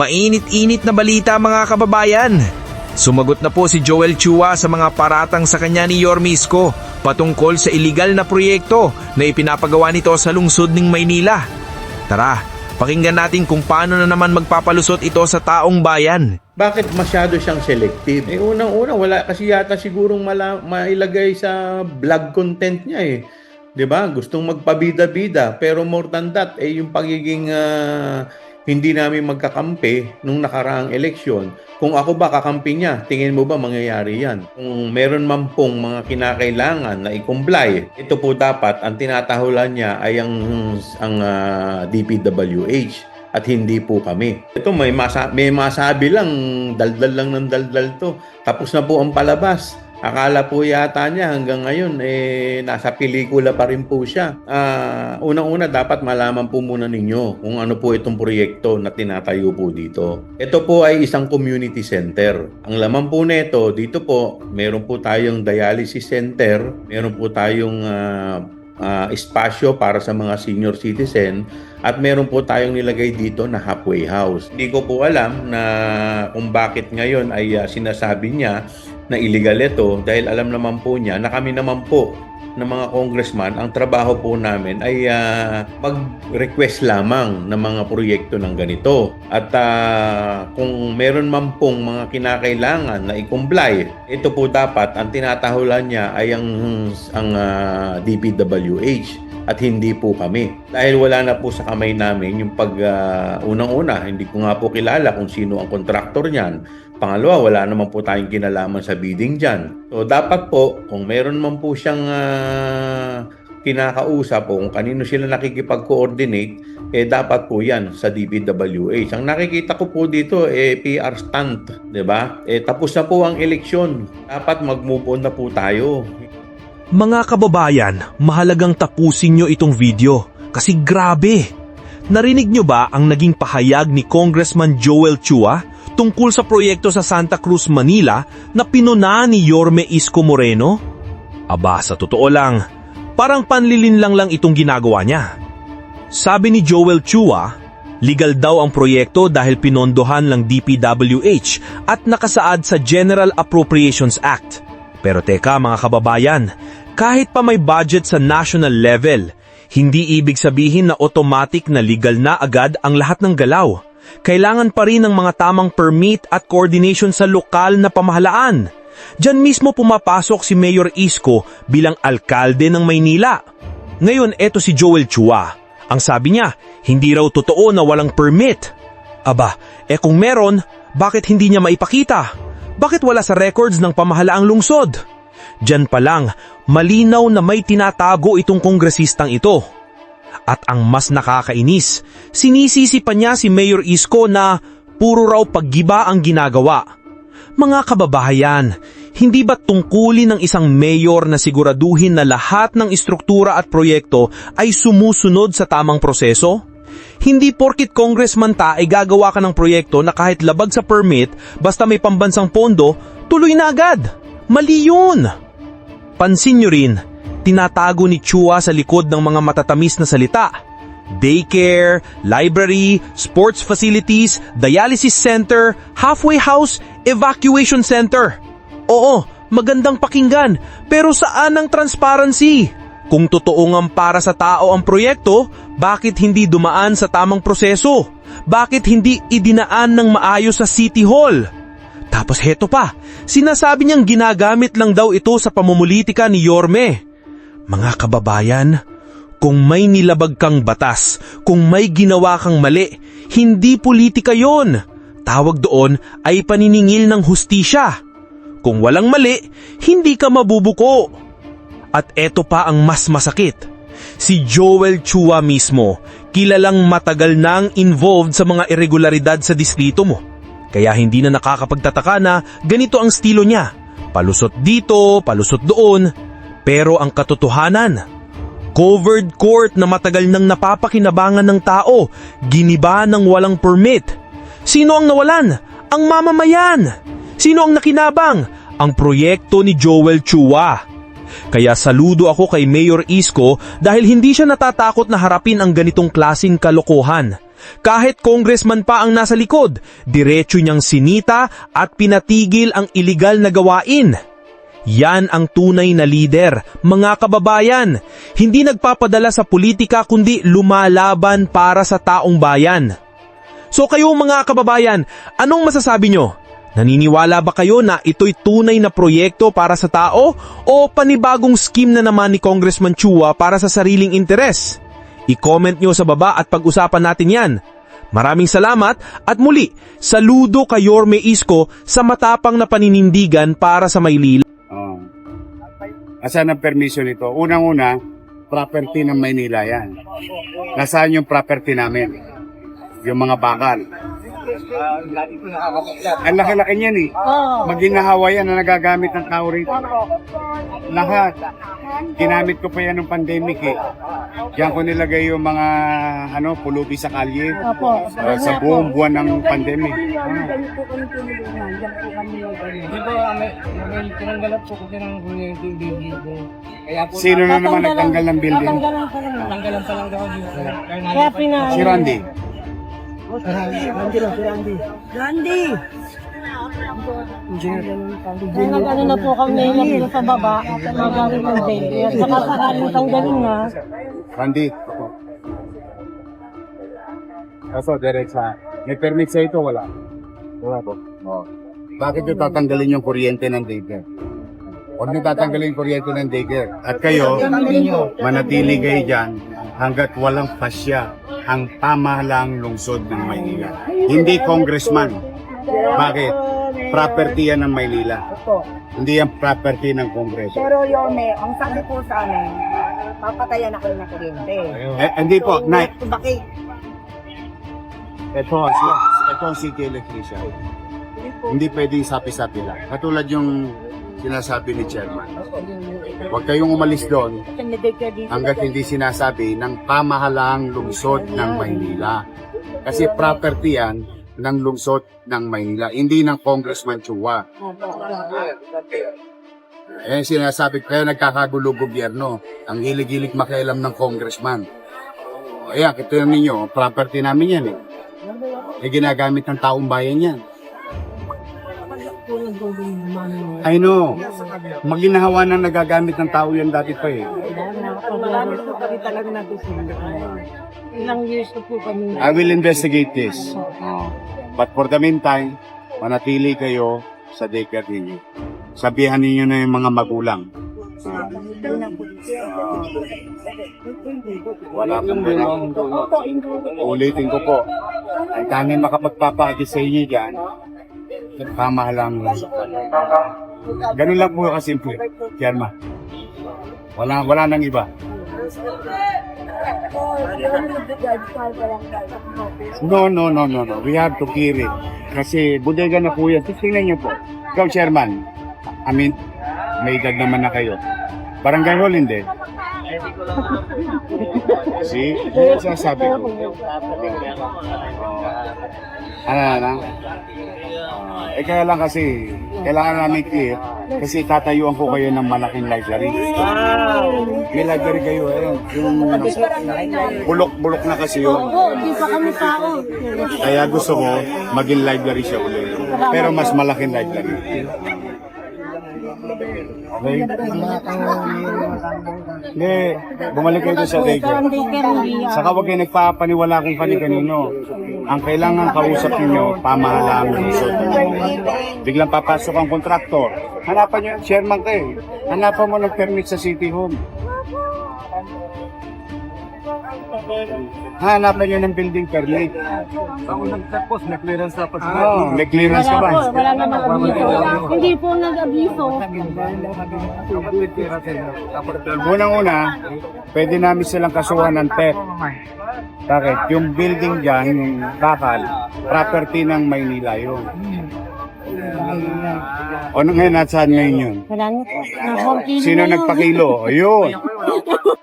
Mainit-init na balita mga kababayan. Sumagot na po si Joel Chua sa mga paratang sa kanya ni Yormisco patungkol sa iligal na proyekto na ipinapagawa nito sa lungsod ng Maynila. Tara, pakinggan natin kung paano na naman magpapalusot ito sa taong bayan. Bakit masyado siyang selective? Eh, unang-una, wala kasi yata sigurong mala, mailagay sa vlog content niya eh. 'Di ba? Gustong magpabida-bida, pero more than that, eh, yung pagiging ah, hindi namin magkakampi nung nakaraang eleksyon. Kung ako ba kakampi niya, tingin mo ba mangyayari yan? Kung meron man pong mga kinakailangan na i-comply, ito po dapat, ang tinatahulan niya ay ang, ang ah, DPWH at hindi po kami. Ito may masa may masabi lang, daldal lang ng daldal to. Tapos na po ang palabas. Akala po yata niya hanggang ngayon eh nasa pelikula pa rin po siya. Ah, unang-una dapat malaman po muna ninyo kung ano po itong proyekto na tinatayo po dito. Ito po ay isang community center. Ang laman po nito dito po, meron po tayong dialysis center, meron po tayong ah, ah, espasyo para sa mga senior citizen at meron po tayong nilagay dito na halfway house. Hindi ko po alam na kung bakit ngayon ay ah, sinasabi niya na illegal ito dahil alam naman po niya na kami naman po ng mga congressman, ang trabaho po namin ay ah, mag-request lamang ng mga proyekto ng ganito. At ah, kung meron man pong mga kinakailangan na i-comply, ito po dapat, ang tinatahulan niya ay ang, ang ah, DPWH at hindi po kami. Dahil wala na po sa kamay namin yung pag ah, unang-una, hindi ko nga po kilala kung sino ang kontraktor niyan. Pangalawa, wala naman po tayong kinalaman sa bidding dyan. So dapat po, kung meron man po siyang ah, kinakausap o kung kanino sila nakikipag-coordinate, eh dapat po yan sa DPWH. Ang nakikita ko po dito, eh PR stunt, di ba? Eh tapos na po ang eleksyon. Dapat mag-move on na po tayo. Mga kababayan, mahalagang tapusin nyo itong video kasi grabe. Narinig nyo ba ang naging pahayag ni Congressman Joel Chua tungkol sa proyekto sa Santa Cruz, Manila na pinuna ni Yorme Isko Moreno? Aba, sa totoo lang, parang panlilin lang lang itong ginagawa niya. Sabi ni Joel Chua, legal daw ang proyekto dahil pinondohan lang DPWH at nakasaad sa General Appropriations Act. Pero teka mga kababayan, kahit pa may budget sa national level, hindi ibig sabihin na automatic na legal na agad ang lahat ng galaw. Kailangan pa rin ng mga tamang permit at coordination sa lokal na pamahalaan. Diyan mismo pumapasok si Mayor Isko bilang alkalde ng Maynila. Ngayon eto si Joel Chua. Ang sabi niya, hindi raw totoo na walang permit. Aba, eh kung meron, bakit hindi niya maipakita? Bakit wala sa records ng pamahalaang lungsod? Diyan pa lang, malinaw na may tinatago itong kongresistang ito. At ang mas nakakainis, sinisisi pa niya si Mayor Isko na puro raw paggiba ang ginagawa. Mga kababayan, hindi ba tungkulin ng isang mayor na siguraduhin na lahat ng istruktura at proyekto ay sumusunod sa tamang proseso? Hindi porkit congressman ta ay gagawa ka ng proyekto na kahit labag sa permit basta may pambansang pondo, tuloy na agad. Mali yun! Pansin nyo rin, tinatago ni Chua sa likod ng mga matatamis na salita. Daycare, library, sports facilities, dialysis center, halfway house, evacuation center. Oo, magandang pakinggan, pero saan ang transparency? Kung totoo nga para sa tao ang proyekto, bakit hindi dumaan sa tamang proseso? Bakit hindi idinaan ng maayos sa City Hall? Tapos heto pa, sinasabi niyang ginagamit lang daw ito sa pamumulitika ni Yorme. Mga kababayan, kung may nilabag kang batas, kung may ginawa kang mali, hindi politika yon. Tawag doon ay paniningil ng hustisya. Kung walang mali, hindi ka mabubuko. At eto pa ang mas masakit. Si Joel Chua mismo, kilalang matagal nang involved sa mga irregularidad sa distrito mo. Kaya hindi na nakakapagtataka na ganito ang estilo niya. Palusot dito, palusot doon. Pero ang katotohanan, covered court na matagal nang napapakinabangan ng tao, giniba ng walang permit. Sino ang nawalan? Ang mamamayan. Sino ang nakinabang? Ang proyekto ni Joel Chua. Kaya saludo ako kay Mayor Isko dahil hindi siya natatakot na harapin ang ganitong klasing kalokohan. Kahit congressman pa ang nasa likod, diretso niyang sinita at pinatigil ang iligal na gawain. Yan ang tunay na lider, mga kababayan. Hindi nagpapadala sa politika kundi lumalaban para sa taong bayan. So kayo mga kababayan, anong masasabi nyo? Naniniwala ba kayo na ito'y tunay na proyekto para sa tao o panibagong scheme na naman ni Congressman Chua para sa sariling interes? I-comment nyo sa baba at pag-usapan natin yan. Maraming salamat at muli, saludo kay Yorme Isko sa matapang na paninindigan para sa Maylila. Asan ang permission nito? Unang-una, property ng Maynila yan. Nasaan yung property namin? Yung mga bakal. Ang laki-laki niyan eh. Maginahawa yan na nagagamit ng tao rito. Lahat. Ginamit ko pa yan ng pandemic eh. Diyan ko nilagay yung mga ano, pulubi sa kalye. Opo. Uh, sa buong buwan ng pandemic. Diyan po kami tinulungan. Diyan po kami. Di ba, may, may tinanggalan po kasi ng kuryente yung building ko. Kaya po, Sino na naman nagtanggal ng building? Tatanggalan pa lang. tanggalan pa lang daw. Kaya Kaya pina... Si Randy. Randy! Kaya nag-ano na po kami nag sa baba, magaling ng baby. At saka sakaling tanggalin na, Randy. Kaso, diretsa. May permit sa ito, wala. Wala po. Oh. Bakit yung tatanggalin yung kuryente ng daycare? Huwag niyo tatanggalin yung kuryente ng daycare. At kayo, manatili kayo dyan hanggat walang pasya ang pamahalang lungsod ng Maynila. Hindi congressman. Bakit? Property yan ng Maynila. Hindi yan property ng kongreso. Pero Yome, ang sabi po sa amin, papatayan ako ng kuryente. Eh, hindi po, Nay. Bakit? Ito, si, ito ang city electrician. Hindi pwedeng sapi-sapi lang. Katulad yung sinasabi ni chairman. Huwag kayong umalis doon hanggat hindi sinasabi ng pamahalaang lungsod ng Maynila. Kasi property yan ng lungsod ng Maynila, hindi ng Congressman Chua. Eh, sinasabi kaya nagkakagulo gobyerno. Ang hilig-hilig makialam ng congressman. Ayan, ito yun ninyo, property namin yan eh. Eh, ginagamit ng taong bayan yan. I know. Maginahawa na nagagamit ng tao yan dati pa eh. marami po kami talaga natutunan. Ilang years na po kami. I will investigate this. But for the meantime, manatili kayo sa daycare ninyo. Sabihan ninyo na yung mga magulang. Ah, wala kang ganun. Ulitin ko po. Ang tanging makapagpapahagi sa inyo dyan, pamahalang Ganun lang po kasimple. Kiyarma. Wala, wala nang iba. No, no, no, no, no. We have to keep it. Kasi bodega na po yan. Tingnan niyo po. Ikaw, chairman. I mean, may edad naman na kayo. Barangay hall, hindi. See? Yan ang sinasabi ko. Ano, ano? Ah, eh kaya lang kasi, kailangan namin clear kasi tatayuan ko kayo ng malaking library. May library kayo, ayun. Yung bulok-bulok na kasi yun. Oo, di pa kami tao. Kaya gusto ko maging library siya ulit. Pero mas malaking library. Hindi, bumalik kayo sa daycare. Ah. Saka huwag kayo nagpapaniwala kung kani-kanino. Ang kailangan kausap ninyo, pamahalaan ng. Biglang papasok ang kontraktor. Hanapan nyo, chairman kayo. Hanapan mo ng permit sa city home. Hanapan nyo ng building permit. Tapos, may clearance dapat Oh, may clearance ka Wala ba? wala naman abiso. Hindi po nag-abiso. Unang-una, pwede namin silang kasuhan ng TEP. Bakit? Yung building dyan, yung kakal, property ng Maynila yun. O ngayon, nasaan ngayon yun? Wala na po. Na Sino na yun. nagpakilo? Ayun.